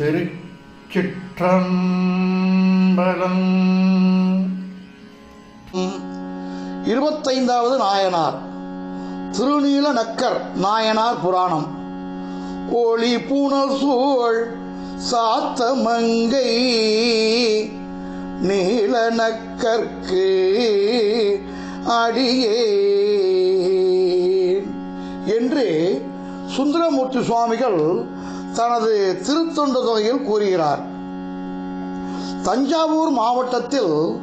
திருச்சிற்றம்பலம். இருபத்தைந்தாவது நாயனார். திருநீல நக்கர் நாயனார் புராணம். ஒளி புனல் சூழ் சாத்த மங்கை நீல நக்கற்கு அடியே என்று சுந்தரமூர்த்தி சுவாமிகள் தனது திருத்தொண்ட தொகையில் கூறுகிறார். தஞ்சாவூர் மாவட்டத்தில்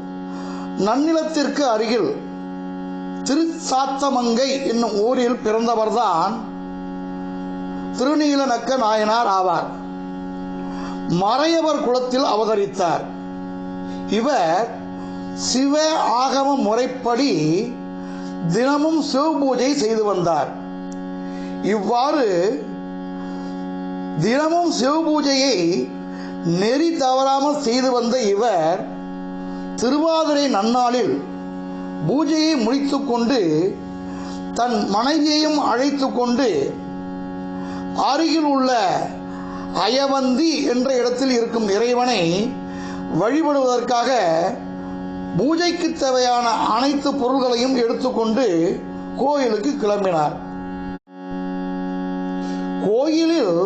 நன்னிலத்திற்கு அருகில் திருச்சாத்தமங்கை என்னும் ஊரில் பிறந்தவர்தான் திருநீலநக்க நாயனார் ஆவார். மறையவர் குலத்தில் அவதரித்தார். இவர் சிவ ஆகம முறைப்படி தினமும் சிவபூஜை செய்து வந்தார். இவ்வாறு தினமும் சிவபூஜையை நெறி தவறாமல் செய்து வந்த இவர் திருவாதிரை நன்னாளில் பூஜையை முடித்துக்கொண்டு தன் மனைவியையும் அழைத்து கொண்டு அருகில் உள்ள அயவந்தி என்ற இடத்தில் இருக்கும் இறைவனை வழிபடுவதற்காக பூஜைக்கு தேவையான அனைத்து பொருள்களையும் எடுத்துக்கொண்டு கோயிலுக்கு கிளம்பினார். கோயிலில்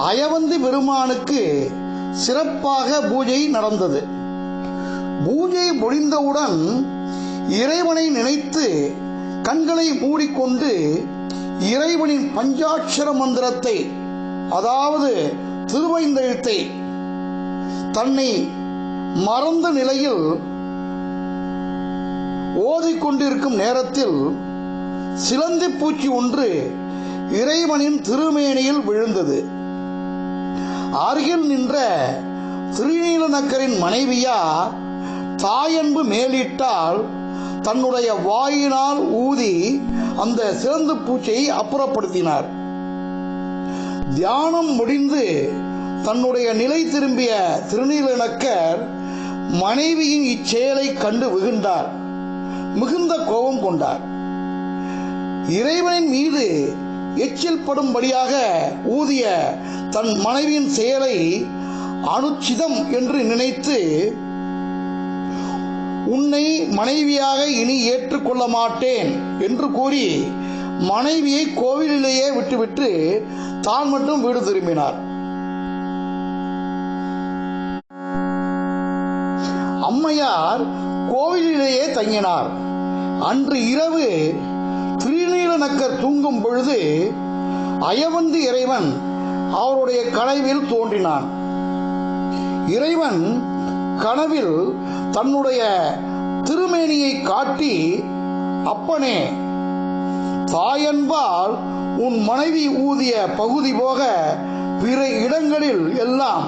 அயவந்தி பெருமானுக்கு சிறப்பாக பூஜை நடந்தது. பூஜை முடிந்தவுடன் இறைவனை நினைத்து கண்களை மூடிக்கொண்டு இறைவனின் பஞ்சாட்சர மந்திரத்தை அதாவது திருவைந்தெழுத்தை தன்னை மறந்த நிலையில் ஓதிக்கொண்டிருக்கும் நேரத்தில் சிலந்தி பூச்சி ஒன்று இறைவனின் திருமேனியில் விழுந்தது. அருகில் நின்ற திருநீலநக்கரின் மனைவியா தாயன்பு மேலிட்டால் தன்னுடைய வாயினால் ஊதி அந்த சிறந்து பூச்சியை அப்புறப்படுத்தினார். தியானம் முடிந்து தன்னுடைய நிலை திரும்பிய திருநீலநக்கர் மனைவியின் இச்செயலை கண்டு வெகுண்டார் மிகுந்த கோபம் கொண்டார். இறைவனின் மீது எச்சில் படும்படியாக ஊதிய தன் மனைவியின் செயலை அனுச்சிதம் என்று நினைத்து உன்னை மனைவியாக இனி ஏற்றுக்கொள்ள மாட்டேன் என்று கூறி மனைவியை கோவிலிலேயே விட்டுவிட்டு தான் மட்டும் வீடு திரும்பினார். அம்மையார் கோவிலிலேயே தங்கினார். அன்று இரவு நீலநக்கர் தூங்கும் பொழுது அயவந்தி இறைவன் அவருடைய கனவில் தோன்றினான். இறைவன் கனவில் தன்னுடைய திருமேனியை காட்டி அப்பனே தாயன்பால் உன் மனைவி ஊதிய பகுதி போக பிற இடங்களில் எல்லாம்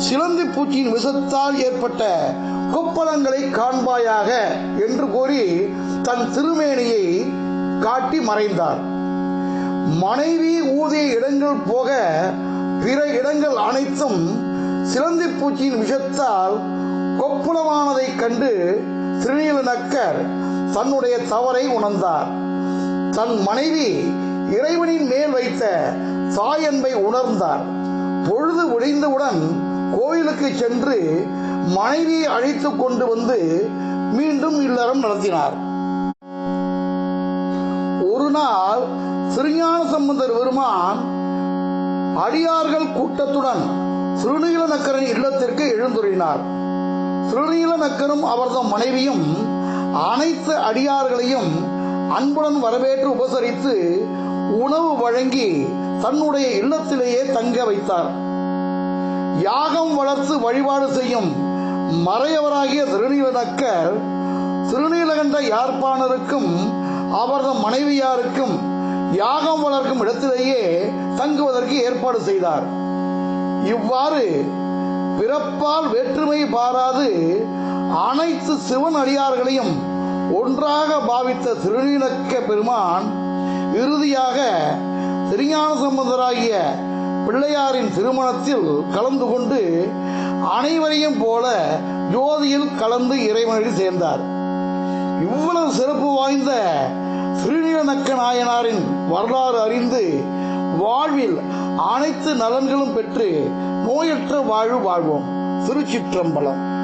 சிலந்தி பூச்சியின் விஷத்தால் ஏற்பட்ட கொப்பளங்களை காண்பாயாக என்று கூறி தன் திருமேனியை காட்டி மறைந்தார். மனைவி ஊதிய இடங்கள் போக பிற இடங்கள் அனைத்தும் சிலந்தி பூச்சியின் விஷத்தால் கொப்புளமானதைக் கண்டு திருநீல நக்கர் தன்னுடைய தவறை உணர்ந்தார். தன் மனைவி இறைவனின் மேல் வைத்த தாயன்பை உணர்ந்தார். பொழுது ஒழிந்தவுடன் கோயிலுக்கு சென்று மனைவியை அழைத்து கொண்டு வந்து மீண்டும் இல்லறம் நடத்தினார். ஒரு நாள் சிறுஞான சம்பந்தர் பெருமான் அடியார்கள் கூட்டத்துடன் சிறுநீல நக்கரின் இல்லத்திற்கு எழுந்துறினார் சிறுநீல நக்கரும் அவரது மனைவியும் அனைத்து அடியார்களையும் அன்புடன் வரவேற்று உபசரித்து உணவு வழங்கி தன்னுடைய இல்லத்திலேயே தங்க வைத்தார். யாகம் வளர்த்து வழிபாடு செய்யும் மறையவராகிய சிறுநீல நக்கர் திருநீலகண்ட யாழ்ப்பாணருக்கும் அவரது மனைவியாருக்கும் யாகம் வளர்க்கும் இடத்திலேயே தங்குவதற்கு ஏற்பாடு செய்தார். இவ்வாறு பிறப்பால் வேற்றுமை பாராது அனைத்து சிவன் அடியார்களையும் ஒன்றாக பாவித்த திருநீலக்க பெருமான் இறுதியாக திருஞான சம்பந்தராகிய பிள்ளையாரின் திருமணத்தில் கலந்து கொண்டு அனைவரையும் போல ஜோதியில் கலந்து இறைவனடி சேர்ந்தார். இவ்வளவு சிறப்பு வாய்ந்த திருநீலநக்க நாயனாரின் வரலாறு அறிந்து வாழ்வில் அனைத்து நலன்களும் பெற்று நோயற்ற வாழ்வு வாழ்வோம். திருச்சிற்றம்பலம்.